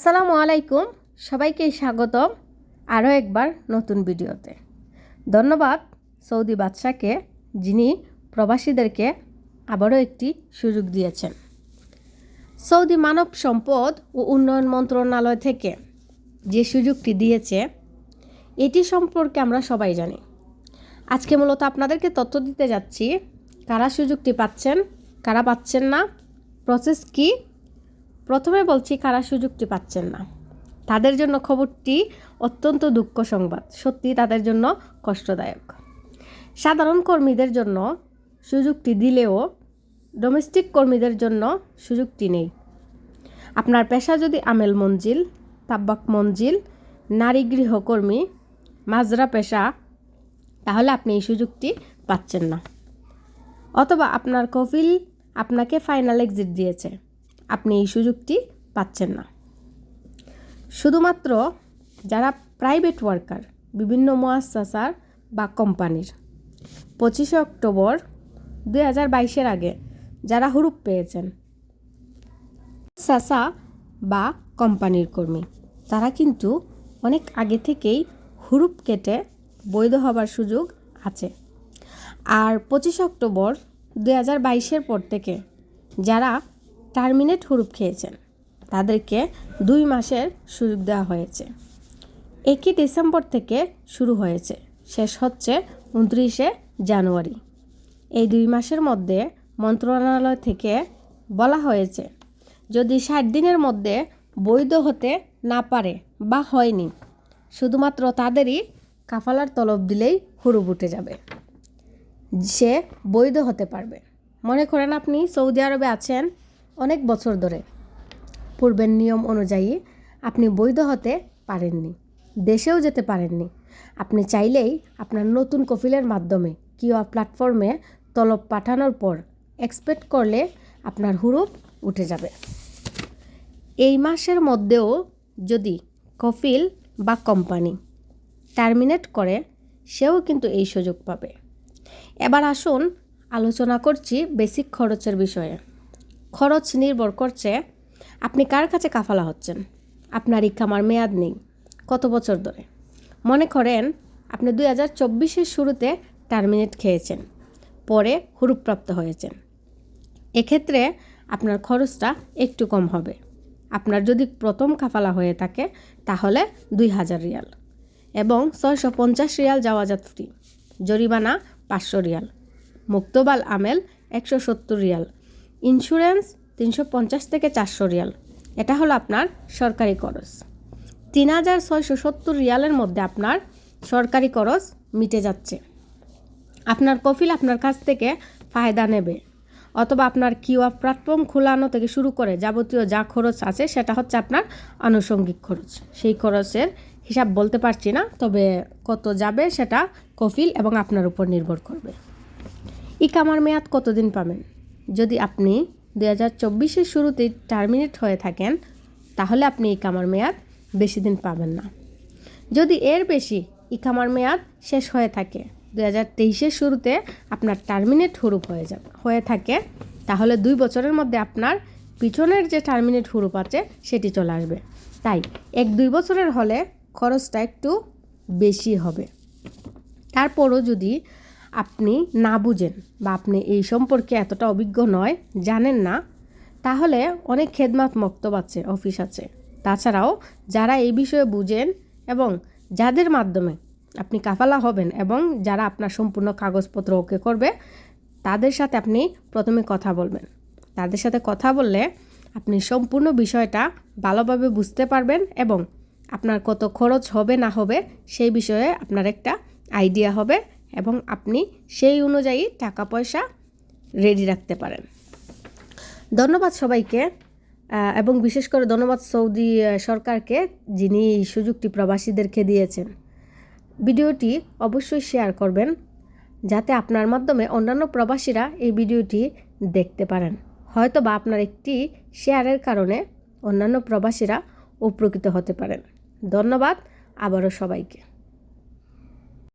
আসসালামু আলাইকুম, সবাইকে স্বাগতম আরও একবার নতুন ভিডিওতে। ধন্যবাদ সৌদি বাদশাকে যিনি প্রবাসীদেরকে আবারও একটি সুযোগ দিয়েছেন। সৌদি মানব সম্পদ ও উন্নয়ন মন্ত্রণালয় থেকে যে সুযোগটি দিয়েছে, এটি সম্পর্কে আমরা সবাই জানি। আজকে মূলত আপনাদেরকে তথ্য দিতে যাচ্ছি, কারা সুযোগটি পাচ্ছেন, কারা পাচ্ছেন না, প্রসেস কী প্রথমে বলছি কারা সুযোগটি পাচ্ছেন না। তাদের জন্য খবরটি অত্যন্ত দুঃখ সংবাদ। সত্যি তাদের জন্য কষ্টদায়ক। সাধারণ কর্মীদের জন্য সুযোগটি দিলেও ডোমেস্টিক কর্মীদের জন্য সুযোগটি নেই। আপনার পেশা যদি আমেল মঞ্জিল, তাব্বাক মঞ্জিল, নারী গৃহকর্মী মাজরা পেশা, তাহলে আপনি এই সুযোগটি পাচ্ছেন না। অথবা আপনার কফিল আপনাকে ফাইনাল এক্সিট দিয়েছে। আপনি এই সুযোগটি পাচ্ছেন না। শুধুমাত্র যারা প্রাইভেট ওয়ার্কার বিভিন্ন মোয়াসাসার বা কোম্পানির। পঁচিশে অক্টোবর দুই হাজার বাইশের আগে যারা হুরুপ পেয়েছেন সাসা বা কোম্পানির কর্মী, তারা কিন্তু অনেক আগে থেকেই হুরুপ কেটে বৈধ হবার সুযোগ আছে। আর পঁচিশে অক্টোবর দুই হাজার বাইশের পর থেকে যারা টার্মিনেট হুরুপ খেয়েছেন। তাদেরকে দুই মাসের সুযোগ দেওয়া হয়েছে। একই ডিসেম্বর থেকে শুরু হয়েছে। শেষ হচ্ছে উনত্রিশে জানুয়ারি। এই দুই মাসের মধ্যে মন্ত্রণালয় থেকে বলা হয়েছে, যদি ষাট দিনের মধ্যে বৈধ হতে না পারে বা হয়নি, শুধুমাত্র তাদেরই কাফালার তলব দিলেই হুরুপ উঠে যাবে। সে বৈধ হতে পারবে। মনে করেন আপনি সৌদি আরবে আছেন অনেক বছর ধরে। পূর্বের নিয়ম অনুযায়ী আপনি বৈধ হতে পারেননি, দেশেও যেতে পারেননি। আপনি চাইলেই আপনার নতুন কফিলের মাধ্যমে কিওয়া প্ল্যাটফর্মে তলব পাঠানোর পর এক্সপেক্ট করলে আপনার হুরুপ উঠে যাবে। এই মাসের মধ্যেও যদি কফিল বা কোম্পানি টার্মিনেট করে, সেও কিন্তু এই সুযোগ পাবে। এবার আসুন আলোচনা করছি বেসিক খরচের বিষয়ে। খরচ নির্ভর করছে আপনি কার কাছে কাফালা হচ্ছেন? আপনার ইকামার মেয়াদ নেই। কত বছর ধরে? মনে করেন আপনি দুই হাজার চব্বিশের শুরুতে টার্মিনেট খেয়েছেন, পরে হুরুপ্রাপ্ত হয়েছেন। এক্ষেত্রে আপনার খরচটা একটু কম হবে। আপনার যদি প্রথম কাফালা হয়ে থাকে তাহলে দুই হাজার রিয়াল এবং ছয়শো পঞ্চাশ রিয়াল যাওয়াজাত ফ্রি। জরিমানা পাঁচশো রিয়াল। মুক্তবাল আমেল একশো সত্তর রিয়াল। ইন্স্যুরেন্স তিনশো পঞ্চাশ থেকে চারশো রিয়াল। এটা হলো আপনার সরকারি খরচ। তিন হাজার ছয়শো সত্তর রিয়ালের মধ্যে আপনার সরকারি খরচ মিটে যাচ্ছে। আপনার কফিল আপনার কাছ থেকে ফায়দা নেবে। অথবা আপনার কিউআ প্ল্যাটফর্ম খোলানো থেকে শুরু করে যাবতীয় যা খরচ আছে, সেটা হচ্ছে আপনার আনুষঙ্গিক খরচ। সেই খরচের হিসাব বলতে পারছি না, তবে কত যাবে সেটা কফিল এবং আপনার উপর নির্ভর করবে। ইকামার মেয়াদ কতদিন পাবেন? যদি আপনি দু হাজার চব্বিশের শুরুতেই টার্মিনেট হয়ে থাকেন, তাহলে আপনি ইকামার মেয়াদ বেশি দিন পাবেন না। যদি এর বেশি ইকামার মেয়াদ শেষ হয়ে থাকে দু হাজার তেইশের শুরুতে আপনার টার্মিনেট হুরুপ হয়ে যাবে, হয়ে থাকে, তাহলে দুই বছরের মধ্যে আপনার পিছনের যে টার্মিনেট হুরুপ আছে, সেটি চলে আসবে। তাই এক দুই বছরের হলে খরচটা একটু বেশি হবে। তারপরও যদি আপনি না বুঝেন বা আপনি এই সম্পর্কে এতটা অভিজ্ঞ নয়, জানেন না, তাহলে অনেক খেদমাত মক্তব আছে, অফিস আছে। তাছাড়াও যারা এই বিষয়ে বুঝেন এবং যাদের মাধ্যমে আপনি কাফালা হবেন এবং যারা আপনার সম্পূর্ণ কাগজপত্র ওকে করবে, তাদের সাথে আপনি প্রথমে কথা বলবেন। তাদের সাথে কথা বললে আপনি সম্পূর্ণ বিষয়টা ভালোভাবে বুঝতে পারবেন এবং আপনার কত খরচ হবে না হবে সেই বিষয়ে আপনার একটা আইডিয়া হবে এবং আপনি সেই অনুযায়ী টাকা পয়সা রেডি রাখতে পারেন। ধন্যবাদ সবাইকে এবং বিশেষ করে ধন্যবাদ সৌদি সরকারকে যিনি এই সুযোগটি প্রবাসীদেরকে দিয়েছেন। ভিডিওটি অবশ্যই শেয়ার করবেন, যাতে আপনার মাধ্যমে অন্যান্য প্রবাসীরা এই ভিডিওটি দেখতে পারেন। হয়তো বা আপনার একটি শেয়ারের কারণে অন্যান্য প্রবাসীরা উপকৃত হতে পারেন। ধন্যবাদ, আবারও সবাইকে।